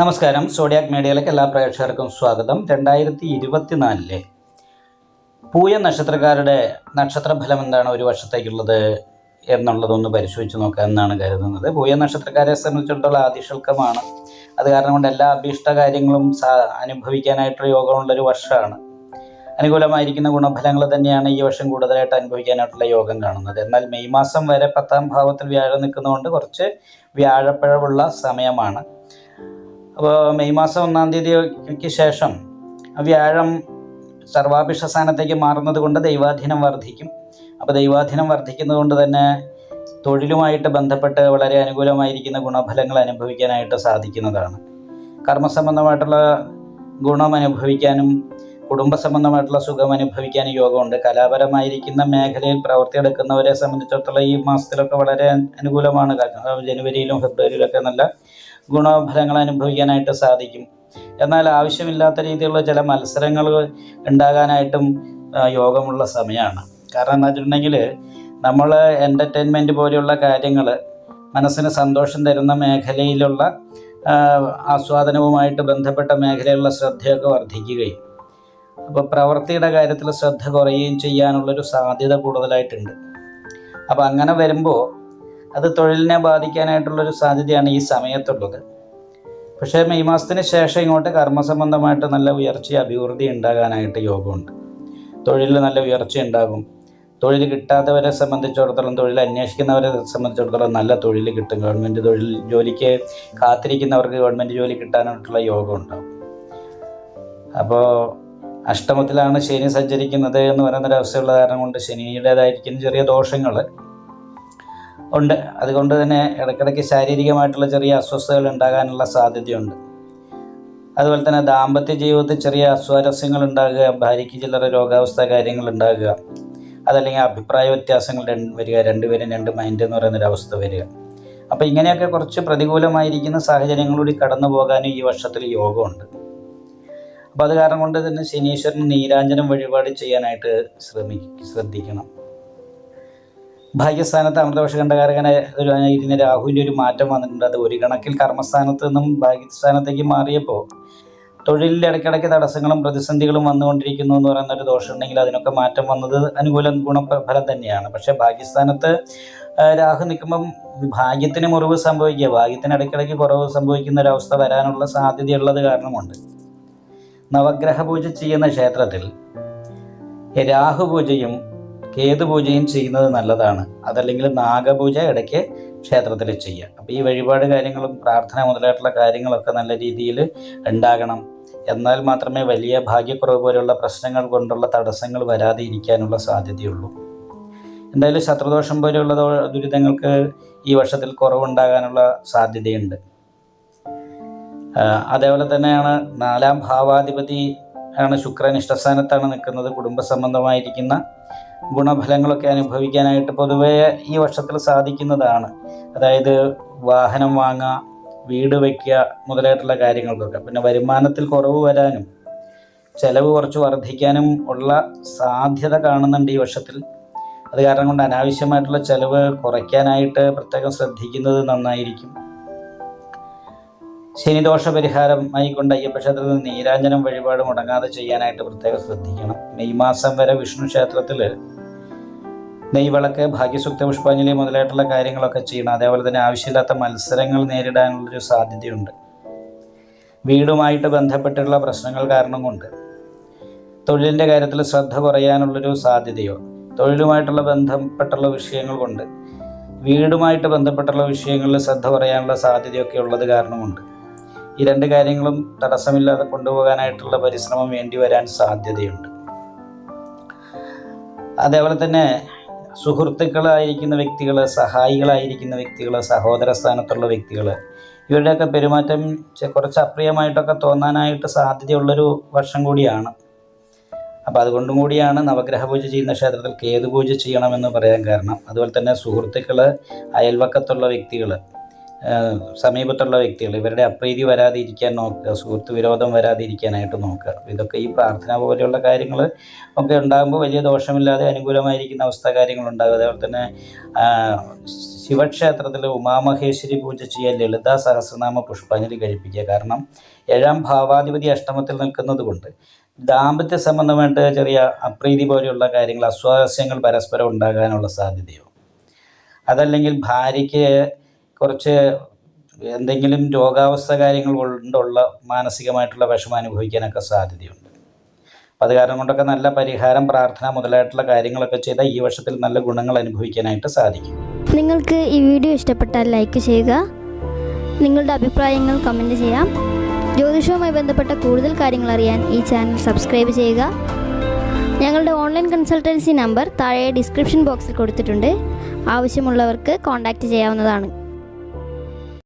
നമസ്കാരം. സോഡിയാക് മീഡിയയിലേക്ക് എല്ലാ പ്രേക്ഷകർക്കും സ്വാഗതം. രണ്ടായിരത്തി ഇരുപത്തിനാലിലെ പൂയ നക്ഷത്രക്കാരുടെ നക്ഷത്രഫലം എന്താണ് ഒരു വർഷത്തേക്കുള്ളത് എന്നുള്ളതൊന്ന് പരിശോധിച്ച് നോക്കാം എന്നാണ് കരുതുന്നത്. പൂയ നക്ഷത്രക്കാരെ സംബന്ധിച്ചിടത്തോളം ആദിശൽക്കമാണ് അത് കാരണം കൊണ്ട് എല്ലാ അഭീഷ്ട കാര്യങ്ങളും അനുഭവിക്കാനായിട്ടുള്ള യോഗമുള്ളൊരു വർഷമാണ്. അനുകൂലമായിരിക്കുന്ന ഗുണഫലങ്ങൾ തന്നെയാണ് ഈ വർഷം കൂടുതലായിട്ട് അനുഭവിക്കാനായിട്ടുള്ള യോഗം കാണുന്നത്. എന്നാൽ മെയ് മാസം വരെ പത്താം ഭാവത്തിൽ വ്യാഴം നിൽക്കുന്നതുകൊണ്ട് കുറച്ച് വ്യാഴപ്പിഴവുള്ള സമയമാണ്. അപ്പോൾ മെയ് മാസം ഒന്നാം തീയതിക്ക് ശേഷം വ്യാഴം സർവാഭിഷ സ്ഥാനത്തേക്ക് മാറുന്നത് കൊണ്ട് ദൈവാധീനം വർദ്ധിക്കും. അപ്പോൾ ദൈവാധീനം വർദ്ധിക്കുന്നത് കൊണ്ട് തന്നെ തൊഴിലുമായിട്ട് ബന്ധപ്പെട്ട് വളരെ അനുകൂലമായിരിക്കുന്ന ഗുണഫലങ്ങൾ അനുഭവിക്കാനായിട്ട് സാധിക്കുന്നതാണ്. കർമ്മസംബന്ധമായിട്ടുള്ള ഗുണം അനുഭവിക്കാനും കുടുംബ സംബന്ധമായിട്ടുള്ള സുഖം അനുഭവിക്കാനും യോഗമുണ്ട്. കലാപരമായിരിക്കുന്ന മേഖലയിൽ പ്രവർത്തിയെടുക്കുന്നവരെ സംബന്ധിച്ചിടത്തോളം ഈ മാസത്തിലൊക്കെ വളരെ അനുകൂലമാണ്. ജനുവരിയിലും ഫെബ്രുവരിയിലൊക്കെ നല്ല ഗുണഫലങ്ങൾ അനുഭവിക്കാനായിട്ട് സാധിക്കും. എന്നാൽ ആവശ്യമില്ലാത്ത രീതിയിലുള്ള ചില മത്സരങ്ങൾ ഉണ്ടാകാനായിട്ടും യോഗമുള്ള സമയമാണ്. കാരണം എന്താ വെച്ചിട്ടുണ്ടെങ്കിൽ നമ്മൾ എന്റർടൈൻമെന്റ് പോലെയുള്ള കാര്യങ്ങൾ മനസ്സിന് സന്തോഷം തരുന്ന മേഖലയിലുള്ള ആസ്വാദനവുമായിട്ട് ബന്ധപ്പെട്ട മേഖലയിലുള്ള ശ്രദ്ധയൊക്കെ വർദ്ധിക്കുകയും അപ്പോൾ പ്രവൃത്തിയുടെ കാര്യത്തിൽ ശ്രദ്ധ കുറയുകയും ചെയ്യാനുള്ളൊരു സാധ്യത കൂടുതലായിട്ടുണ്ട്. അപ്പോൾ അങ്ങനെ വരുമ്പോൾ അത് തൊഴിലിനെ ബാധിക്കാനായിട്ടുള്ളൊരു സാധ്യതയാണ് ഈ സമയത്തുള്ളത്. പക്ഷേ മെയ് മാസത്തിന് ശേഷം ഇങ്ങോട്ട് കർമ്മസംബന്ധമായിട്ട് നല്ല ഉയർച്ച അഭിവൃദ്ധി ഉണ്ടാകാനായിട്ട് യോഗമുണ്ട്. തൊഴിലിൽ നല്ല ഉയർച്ച ഉണ്ടാകും. തൊഴിൽ കിട്ടാത്തവരെ സംബന്ധിച്ചിടത്തോളം തൊഴിൽ അന്വേഷിക്കുന്നവരെ സംബന്ധിച്ചിടത്തോളം നല്ല തൊഴിൽ കിട്ടും. ഗവൺമെന്റ് തൊഴിൽ ജോലിക്ക് കാത്തിരിക്കുന്നവർക്ക് ഗവൺമെന്റ് ജോലി കിട്ടാനായിട്ടുള്ള യോഗം ഉണ്ടാകും. അപ്പോൾ അഷ്ടമത്തിലാണ് ശനി സഞ്ചരിക്കുന്നത് എന്ന് പറയുന്നൊരവസ്ഥയുള്ള കാരണം കൊണ്ട് ശനിയുടേതായിരിക്കുന്ന ചെറിയ ദോഷങ്ങൾ ഉണ്ട്. അതുകൊണ്ട് തന്നെ ഇടയ്ക്കിടയ്ക്ക് ശാരീരികമായിട്ടുള്ള ചെറിയ അസ്വസ്ഥതകൾ ഉണ്ടാകാനുള്ള സാധ്യതയുണ്ട്. അതുപോലെ തന്നെ ദാമ്പത്യ ജീവിതത്തിൽ ചെറിയ അസ്വാരസ്യങ്ങൾ ഉണ്ടാകുക ഭാര്യയ്ക്ക് ചില്ലറ രോഗാവസ്ഥ കാര്യങ്ങൾ ഉണ്ടാകുക അതല്ലെങ്കിൽ അഭിപ്രായ വ്യത്യാസങ്ങൾ വരിക രണ്ടുപേരും രണ്ട് മൈൻഡ് എന്ന് പറയുന്നൊരു അവസ്ഥ വരിക. അപ്പോൾ ഇങ്ങനെയൊക്കെ കുറച്ച് പ്രതികൂലമായിരിക്കുന്ന സാഹചര്യങ്ങളിലൂടെ കടന്നു പോകാനും ഈ വർഷത്തിൽ യോഗമുണ്ട്. അപ്പോൾ അത് കാരണം കൊണ്ട് തന്നെ ശനീശ്വരൻ നീരാഞ്ജനം വഴിപാട് ചെയ്യാനായിട്ട് ശ്രമി ശ്രദ്ധിക്കണം. ഭാഗ്യസ്ഥാനത്ത് അമൃതവർഷകണ്ഠകാരകനെ ഒരു ഇരുന്ന രാഹുവിന്റെ ഒരു മാറ്റം വന്നിട്ടുണ്ട്. അത് ഒരു കണക്കിൽ കർമ്മസ്ഥാനത്ത് നിന്നും ഭാഗ്യസ്ഥാനത്തേക്ക് മാറിയപ്പോൾ തൊഴിലിൽ ഇടയ്ക്കിടയ്ക്ക് തടസ്സങ്ങളും പ്രതിസന്ധികളും വന്നുകൊണ്ടിരിക്കുന്നു എന്ന് പറയുന്ന ഒരു ദോഷമുണ്ടെങ്കിൽ അതിനൊക്കെ മാറ്റം വന്നത് അനുകൂല ഗുണഫലം തന്നെയാണ്. പക്ഷേ ഭാഗ്യസ്ഥാനത്ത് രാഹു നിൽക്കുമ്പം ഭാഗ്യത്തിന് മുറിവ് സംഭവിക്കുക ഭാഗ്യത്തിന് ഇടയ്ക്കിടയ്ക്ക് കുറവ് സംഭവിക്കുന്ന ഒരവസ്ഥ വരാനുള്ള സാധ്യതയുള്ളത് കാരണമുണ്ട്. നവഗ്രഹ പൂജ ചെയ്യുന്ന ക്ഷേത്രത്തിൽ രാഹു പൂജയും കേതു പൂജയും ചെയ്യുന്നത് നല്ലതാണ്. അതല്ലെങ്കിൽ നാഗപൂജ ഇടയ്ക്ക് ക്ഷേത്രത്തിൽ ചെയ്യുക. അപ്പോൾ ഈ വഴിപാട് കാര്യങ്ങളും പ്രാർത്ഥന മുതലായിട്ടുള്ള കാര്യങ്ങളൊക്കെ നല്ല രീതിയിൽ ഉണ്ടാകണം. എന്നാൽ മാത്രമേ വലിയ ഭാഗ്യക്കുറവ് പോലെയുള്ള പ്രശ്നങ്ങൾ കൊണ്ടുള്ള തടസ്സങ്ങൾ വരാതെ ഇരിക്കാനുള്ള സാധ്യതയുള്ളൂ. എന്തായാലും ശത്രുദോഷം പോലെയുള്ള ദുരിതങ്ങൾക്ക് ഈ വർഷത്തിൽ കുറവുണ്ടാകാനുള്ള സാധ്യതയുണ്ട്. അതേപോലെ തന്നെയാണ് നാലാം ഭാവാധിപതി ആണ് ശുക്രൻ ഇഷ്ടസ്ഥാനത്താണ് നിൽക്കുന്നത്. കുടുംബ സംബന്ധമായിരിക്കുന്ന ഗുണഫലങ്ങളൊക്കെ അനുഭവിക്കാനായിട്ട് പൊതുവേ ഈ വർഷത്തിൽ സാധിക്കുന്നതാണ്. അതായത് വാഹനം വാങ്ങുക വീട് വയ്ക്കുക മുതലായിട്ടുള്ള കാര്യങ്ങൾക്കൊക്കെ. പിന്നെ വരുമാനത്തിൽ കുറവ് വരാനും ചെലവ് കുറച്ച് വർദ്ധിക്കാനും ഉള്ള സാധ്യത കാണുന്നുണ്ട് ഈ വർഷത്തിൽ. അത് കാരണം കൊണ്ട് അനാവശ്യമായിട്ടുള്ള ചെലവ് കുറയ്ക്കാനായിട്ട് പ്രത്യേകം ശ്രദ്ധിക്കുന്നത് നന്നായിരിക്കും. ശനിദോഷ പരിഹാരമായി കൊണ്ട് അയ്യപ്പ ക്ഷേത്രത്തിൽ നീരാഞ്ജനം വഴിപാട് മുടങ്ങാതെ ചെയ്യാനായിട്ട് പ്രത്യേകം ശ്രദ്ധിക്കണം. മെയ് മാസം വരെ വിഷ്ണു ക്ഷേത്രത്തിൽ നെയ്വിളക്ക് ഭാഗ്യസുക്ത പുഷ്പാഞ്ജലി മുതലായിട്ടുള്ള കാര്യങ്ങളൊക്കെ ചെയ്യണം. അതേപോലെ തന്നെ ആവശ്യമില്ലാത്ത മത്സരങ്ങൾ നേരിടാനുള്ളൊരു സാധ്യതയുണ്ട്. വീടുമായിട്ട് ബന്ധപ്പെട്ടുള്ള പ്രശ്നങ്ങൾ കാരണം കൊണ്ട് തൊഴിലിന്റെ കാര്യത്തിൽ ശ്രദ്ധ കുറയാനുള്ളൊരു സാധ്യതയോ തൊഴിലുമായിട്ടുള്ള ബന്ധപ്പെട്ടുള്ള വിഷയങ്ങൾ കൊണ്ട് വീടുമായിട്ട് ബന്ധപ്പെട്ടുള്ള വിഷയങ്ങളിൽ ശ്രദ്ധ കുറയാനുള്ള സാധ്യതയൊക്കെ ഉള്ളത് കാരണമുണ്ട് ഈ രണ്ട് കാര്യങ്ങളും തടസ്സമില്ലാതെ കൊണ്ടുപോകാനായിട്ടുള്ള പരിശ്രമം വേണ്ടി വരാൻ സാധ്യതയുണ്ട്. അതേപോലെ തന്നെ സുഹൃത്തുക്കളായിരിക്കുന്ന വ്യക്തികൾ സഹായികളായിരിക്കുന്ന വ്യക്തികൾ സഹോദര സ്ഥാനത്തുള്ള വ്യക്തികൾ ഇവരുടെയൊക്കെ പെരുമാറ്റം കുറച്ച് അപ്രിയമായിട്ടൊക്കെ തോന്നാനായിട്ട് സാധ്യതയുള്ളൊരു വർഷം കൂടിയാണ്. അപ്പോൾ അതുകൊണ്ടും കൂടിയാണ് നവഗ്രഹ പൂജ ചെയ്യുന്ന ക്ഷേത്രത്തിൽ കേതു പൂജ ചെയ്യണമെന്ന് പറയാൻ കാരണം. അതുപോലെ തന്നെ സുഹൃത്തുക്കൾ അയൽവക്കത്തുള്ള വ്യക്തികൾ സമീപത്തുള്ള വ്യക്തികൾ ഇവരുടെ അപ്രീതി വരാതിരിക്കാൻ നോക്കുക സുഹൃത്ത് വിരോധം വരാതിരിക്കാനായിട്ട് നോക്കുക. ഇതൊക്കെ ഈ പ്രാർത്ഥന പോലെയുള്ള കാര്യങ്ങൾ ഒക്കെ ഉണ്ടാകുമ്പോൾ വലിയ ദോഷമില്ലാതെ അനുകൂലമായിരിക്കുന്ന അവസ്ഥ കാര്യങ്ങളുണ്ടാകും അതേപോലെ തന്നെ ശിവക്ഷേത്രത്തിൽ ഉമാമഹേശ്വരി പൂജ ചെയ്യാൻ ലളിതാ സഹസ്രനാമ പുഷ്പാഞ്ജലി കഴിപ്പിക്കുക. കാരണം ഏഴാം ഭാവാധിപതി അഷ്ടമത്തിൽ നിൽക്കുന്നത് കൊണ്ട് ദാമ്പത്യ സംബന്ധമായിട്ട് ചെറിയ അപ്രീതി പോലെയുള്ള കാര്യങ്ങൾ അസ്വാരസ്യങ്ങൾ പരസ്പരം ഉണ്ടാകാനുള്ള സാധ്യതയോ അതല്ലെങ്കിൽ ഭാര്യയ്ക്ക് കുറച്ച് എന്തെങ്കിലും രോഗാവസ്ഥ കാര്യങ്ങൾ കൊണ്ടുള്ള മാനസികമായിട്ടുള്ള വിഷമം അനുഭവിക്കാനൊക്കെ സാധ്യതയുണ്ട്. അപ്പം അത് കാരണം കൊണ്ടൊക്കെ നല്ല പരിഹാരം പ്രാർത്ഥന മുതലായിട്ടുള്ള കാര്യങ്ങളൊക്കെ ചെയ്താൽ ഈ വർഷത്തിൽ നല്ല ഗുണങ്ങൾ അനുഭവിക്കാനായിട്ട് സാധിക്കും. നിങ്ങൾക്ക് ഈ വീഡിയോ ഇഷ്ടപ്പെട്ടാൽ ലൈക്ക് ചെയ്യുക. നിങ്ങളുടെ അഭിപ്രായങ്ങൾ കമന്റ് ചെയ്യാം. ജ്യോതിഷവുമായി ബന്ധപ്പെട്ട കൂടുതൽ കാര്യങ്ങൾ അറിയാൻ ഈ ചാനൽ സബ്സ്ക്രൈബ് ചെയ്യുക. ഞങ്ങളുടെ ഓൺലൈൻ കൺസൾട്ടൻസി നമ്പർ താഴെ ഡിസ്ക്രിപ്ഷൻ ബോക്സിൽ കൊടുത്തിട്ടുണ്ട്. ആവശ്യമുള്ളവർക്ക് കോൺടാക്റ്റ് ചെയ്യാവുന്നതാണ്.